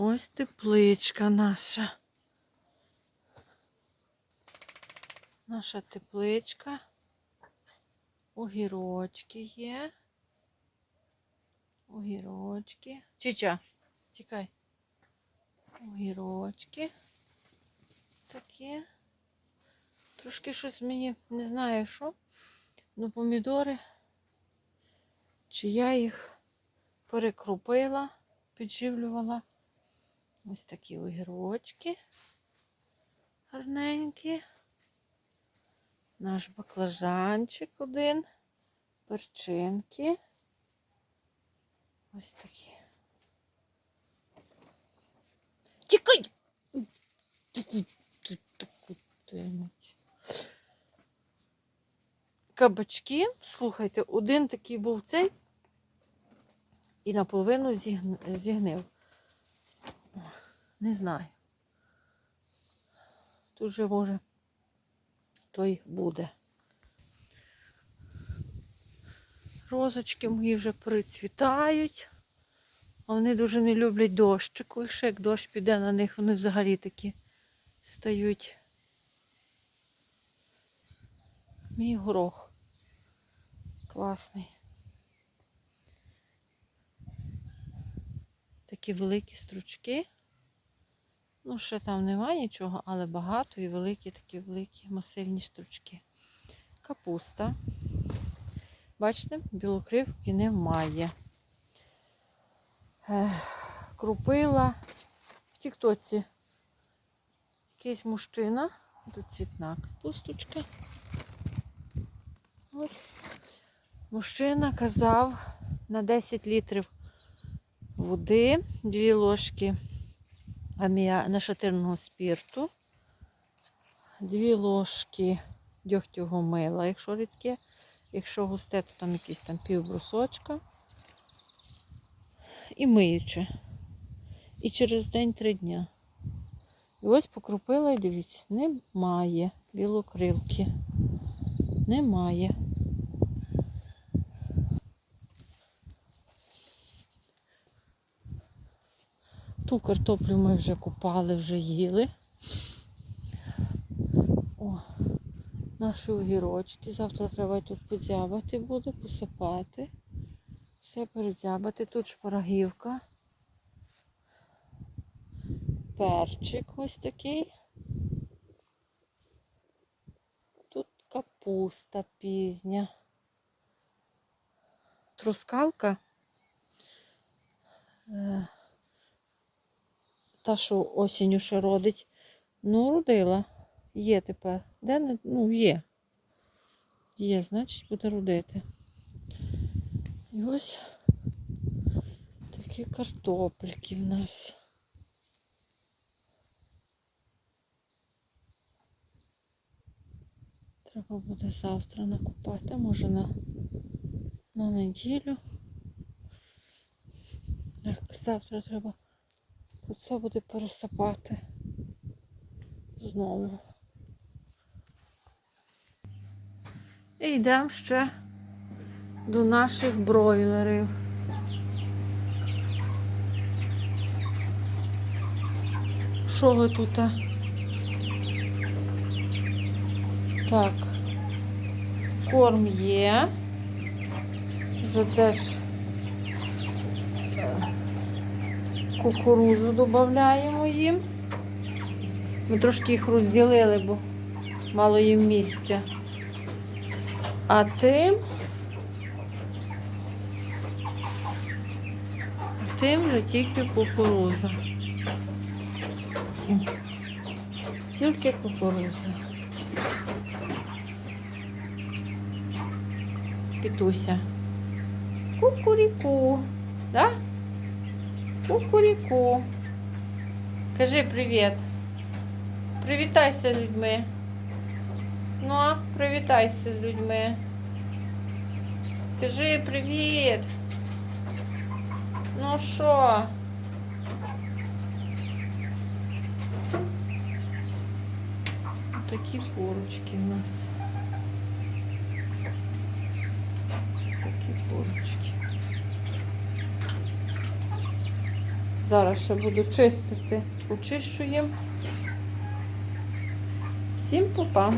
Ось тепличка наша. Наша тепличка. Огірочки є. Огірочки. Чича, тікай. Огірочки. Такі. Трошки щось мені не знаю що. Ну, помідори. Чи я їх перекрупила, підживлювала. Ось такі огірочки. Гарненькі. Наш баклажанчик один. Перчинки. Ось такі. Тікай! Кабачки, слухайте, один такий був цей і наполовину зігнив. Не знаю. Тут же може той буде. Розочки мої вже прицвітають. А вони дуже не люблять дощику. І ще як дощ піде на них, вони взагалі такі стають. Мій горох. Класний. Такі великі стручки. Ну, ще там немає нічого, але багато і великі, такі великі масивні стручки. Капуста. Бачите, білокривки немає. Крупила в тіктоці якийсь мужчина. Тут цвітна капусточка. Ось. Мужчина казав на 10 літрів води, 2 ложки. Нашатирного спірту, 2 ложки дьогтього мила, якщо рідке, якщо густе, то там якісь там пів брусочка. І миюче. І через день три дня. І ось покрупила і дивіться, немає білокрилки. Немає. Ту картоплю ми вже купали, вже їли. О, наші огірочки. Завтра треба тут подзябати буде, посипати. Все передзябати. Тут шпарагівка. Перчик ось такий. Тут капуста пізня. Трускалка. Та, що осінню ще родить. Ну, родила. Є тепер. Де не? Ну, є. Є, значить, буде родити. І ось такі картопельки в нас. Треба буде завтра накупати, може на, на неділю. Так, завтра треба все буде пересипати знову. І йдемо ще до наших бройлерів. Що ви тут? Так, корм є. Вже теж кукурузу додаємо їм. Ми трошки їх розділили, бо мало їм місця. А тим Тим вже тільки кукуруза. Тільки кукуруза. Пітуся. Кукуріку. Да? Кукуріку. Кажи привіт. Привітайся з людьми. Ну, а, привітайся з людьми. Кажи привіт. Ну що? Такі курочки у нас. Ось такі курочки. Зараз ще буду чистити. очищуємо. Всім попа.